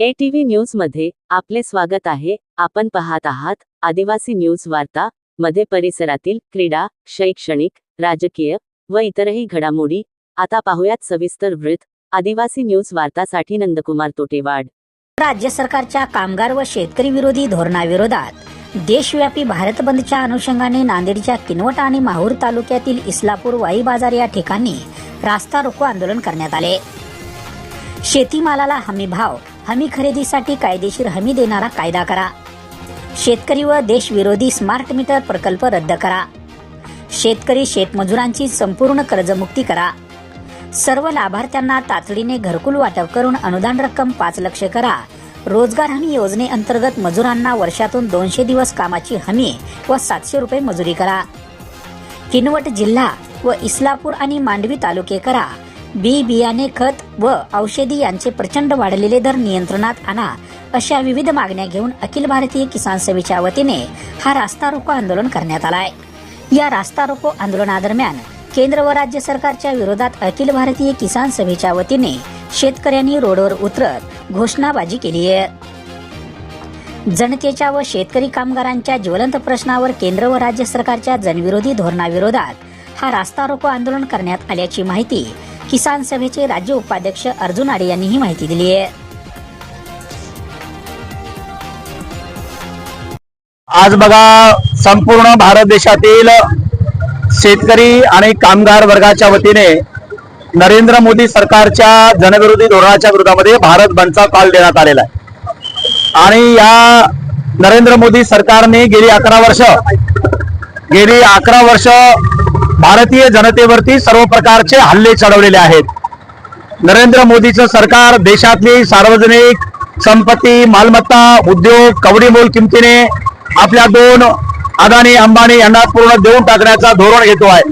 ATV न्यूजमध्ये आपले स्वागत आहे. आपण पाहत आहात आदिवासी न्यूज वार्ता मध्ये परिसरातील क्रीडा शैक्षणिक राजकीय व इतरही घडामोडी. आता पाहुयात सविस्तर वृत्त. आदिवासी न्यूज वार्तासाठी नंदकुमार तोटेवाड. राज्य सरकारच्या कामगार व शेतकरी विरोधी धोरणाविरोधात देशव्यापी भारत बंदच्या अनुषंगाने नांदेडच्या किनवट आणि माहूर तालुक्यातील इस्लापूर वाई बाजार या ठिकाणी रास्ता रोको आंदोलन करण्यात आले. शेतीमालाला हमी भाव हमी खरेदीसाठी कायदेशीर हमी देणारा कायदा करा. शेतकरी व देशविरोधी स्मार्ट मीटर प्रकल्प रद्द करा. शेतकरी शेतमजुरांची संपूर्ण कर्जमुक्ती करा. सर्व लाभार्थ्यांना तातडीने घरकुल वाटप करून अनुदान रक्कम पाच लक्ष करा. रोजगार हमी योजनेअंतर्गत मजुरांना वर्षातून दोनशे दिवस कामाची हमी व सातशे रुपये मजुरी करा. किनवट जिल्हा व इस्लापूर आणि मांडवी तालुके करा. बी बियाणे खत व औषधी यांचे प्रचंड वाढलेले दर नियंत्रणात आणा अशा विविध मागण्या घेऊन अखिल भारतीय किसान सभेच्या वतीने हा रास्ता रोको आंदोलन करण्यात आलाय. या रास्ता रोको आंदोलनादरम्यान केंद्र व राज्य सरकारच्या विरोधात अखिल भारतीय किसान सभेच्या वतीने शेतकऱ्यांनी रोडवर उतरत घोषणाबाजी केली आहे. जनतेच्या व शेतकरी कामगारांच्या ज्वलंत प्रश्नावर केंद्र व राज्य सरकारच्या जनविरोधी धोरणाविरोधात हा रास्ता रोको आंदोलन करण्यात आल्याची माहिती किसान सभेचे राज्य उपाध्यक्ष अर्जुन आडे यांनी ही माहिती दिली आहे. आज बघा संपूर्ण भारत देशातील शेतकरी आणि कामगार वर्गाच्या वतीने नरेंद्र मोदी सरकारच्या जनविरोधी धोरणाच्या विरोधामध्ये भारत बंदचा कॉल देण्यात आलेला आहे. आणि या नरेंद्र मोदी सरकारने गेली अकरा वर्ष गेली अकरा वर्ष भारतीय जनतेवरती सर्व प्रकारचे हल्ले चढवलेले आहेत. नरेंद्र मोदीचं सरकार देशातली सार्वजनिक संपत्ती मालमत्ता उद्योग कवडी मोल किमतीने आपल्या दोन अदानी अंबानी यांना पूर्ण देऊन टाकण्याचा धोरण घेतो आहे.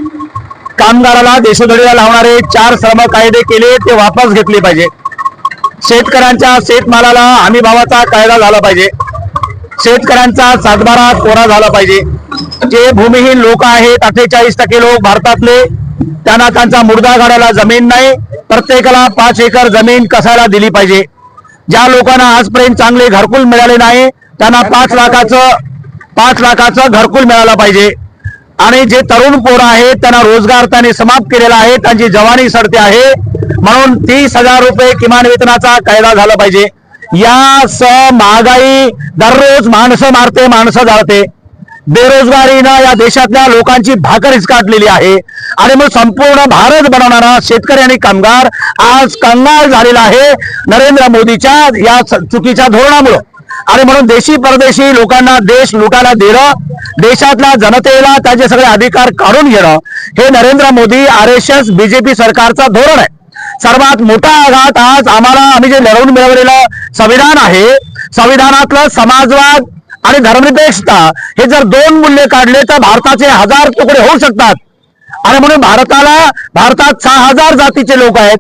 कामगाराला देशोधडीला लावणारे चार श्रम कायदे केले ते वापस घेतले पाहिजे. शेतकऱ्यांच्या शेतमालाला हमी भावाचा कायदा झाला पाहिजे. शेतकऱ्यांचा सातबारा कोरा झाला पाहिजे. जे भूमिहीन लोक आहेत अठ्ठेचाळीस टक्के लोक भारतातले त्यांना त्यांचा मुर्दा गाडायला जमीन नाही. प्रत्येकाला पाच एकर जमीन कसायला दिली पाहिजे. ज्या लोकांना आजपर्यंत चांगले घरकुल मिळाले नाही त्यांना पाच लाखाचं पाच लाखाचं घरकुल मिळालं पाहिजे. आणि जे तरुण पोरं आहेत त्यांना रोजगार त्यांनी समाप्त केलेला आहे त्यांची जवानी सडते आहे. म्हणून तीस हजार रुपये किमान वेतनाचा कायदा झाला पाहिजे. या स महागाई दररोज माणसं मारते माणसं जाळते. बेरोजगारीनं या देशातल्या लोकांची भाकर काढलेली आहे. आणि मग संपूर्ण भारत बनवणारा शेतकरी आणि कामगार आज कंगाल झालेला आहे नरेंद्र मोदीच्या या च- चुकीच्या धोरणामुळं. आणि म्हणून देशी परदेशी लोकांना देश लुटायला देणं देशातल्या जनतेला त्याचे सगळे अधिकार काढून घेणं हे Narendra Modi R S S BJP सरकारचं धोरण आहे. सर्वात मोठा आघात आज आम्हाला आम्ही जे लढवून मिळवलेलं संविधान आहे. संविधानातलं समाजवाद आणि धर्मनिरपेक्षता हे जर दोन मूल्य काढले तर भारताचे हजार तुकडे होऊ शकतात. आणि म्हणून भारताला भारतात सहा हजार जातीचे लोक आहेत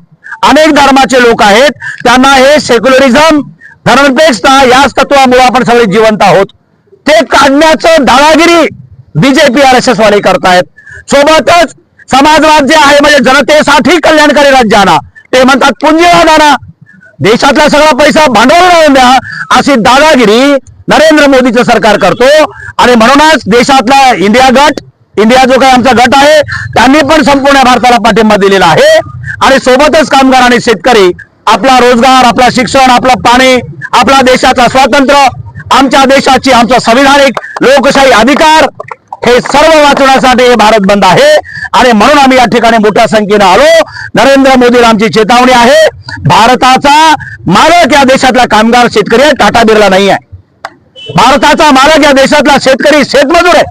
अनेक धर्माचे लोक आहेत त्यांना हे सेक्युलरिझम धर्मनिरपेक्षता याच तत्वामुळे आपण सगळे जिवंत आहोत. ते काढण्याचं दादागिरी बीजेपी आर एस एस वाले करतायत. सोबतच समाजवाद जे आहे म्हणजे जनतेसाठी कल्याणकारी राज्य आणा. ते म्हणतात पुंजीवाद आणा. देशातला सगळा पैसा भांडवल लावून द्या. अशी दादागिरी नरेंद्र मोदीचं सरकार करतो. आणि म्हणूनच देशातला इंडिया गट इंडिया जो काही आमचा गट आहे त्यांनी पण संपूर्ण भारताला पाठिंबा दिलेला आहे. आणि सोबतच कामगार आणि शेतकरी आपला रोजगार आपला शिक्षण आपलं पाणी आपला देशाचा स्वातंत्र्य आमच्या देशाची आमचा संविधानिक लोकशाही अधिकार हे सर्व वाचवण्यासाठी हे भारत बंद आहे. आणि म्हणून आम्ही या ठिकाणी मोठ्या संख्येनं आलो. नरेंद्र मोदीला आमची चेतावणी आहे. भारताचा मालक या देशातला कामगार शेतकरी टाटा बिर्ला नाही आहे. भारताचा मालक या देशातला शेतकरी शेतमजूर आहे.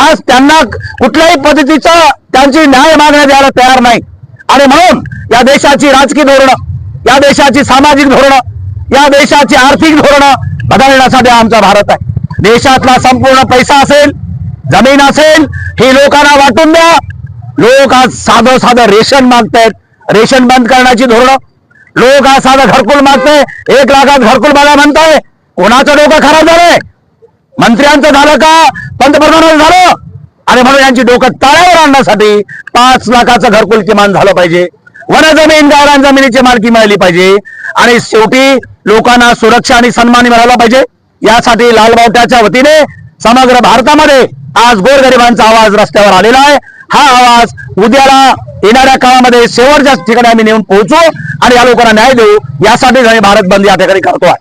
आज त्यांना कुठल्याही पद्धतीचं त्यांची न्याय मागण्या द्यायला तयार नाही. आणि म्हणून या देशाची राजकीय धोरणं या देशाची सामाजिक धोरणं या देशाची आर्थिक धोरणं बदलण्यासाठी आमचा भारत आहे. देशातला संपूर्ण पैसा असेल जमीन असेल ही लोकांना वाटून द्या. लोक आज साधं साधं रेशन मागतायत. रेशन बंद करण्याची धोरणं. लोक आज साधं घरकुल मागताय एक लाखात घरकुल मला म्हणताय कोणाचं डोकं खराब झालंय? मंत्र्यांचं झालं का? पंतप्रधानांचं झालं? आणि म्हणून यांची डोकं ताळ्यावर आणण्यासाठी पाच लाखाचं घरकुल किमान झालं पाहिजे. वनजमीन गावरान जमिनीची मालकी मिळाली पाहिजे. आणि शेवटी लोकांना सुरक्षा आणि सन्मान मिळाला पाहिजे. यासाठी लालबावट्याच्या वतीने समग्र भारतामध्ये आज गोरगरिबांचा आवाज रस्त्यावर आलेला आहे. हा आवाज उद्याला येणाऱ्या काळामध्ये शेवटच्या ठिकाणी आम्ही नेऊन पोहोचू आणि या लोकांना न्याय देऊ. यासाठीच आम्ही भारत बंद या ठिकाणी करतो आहे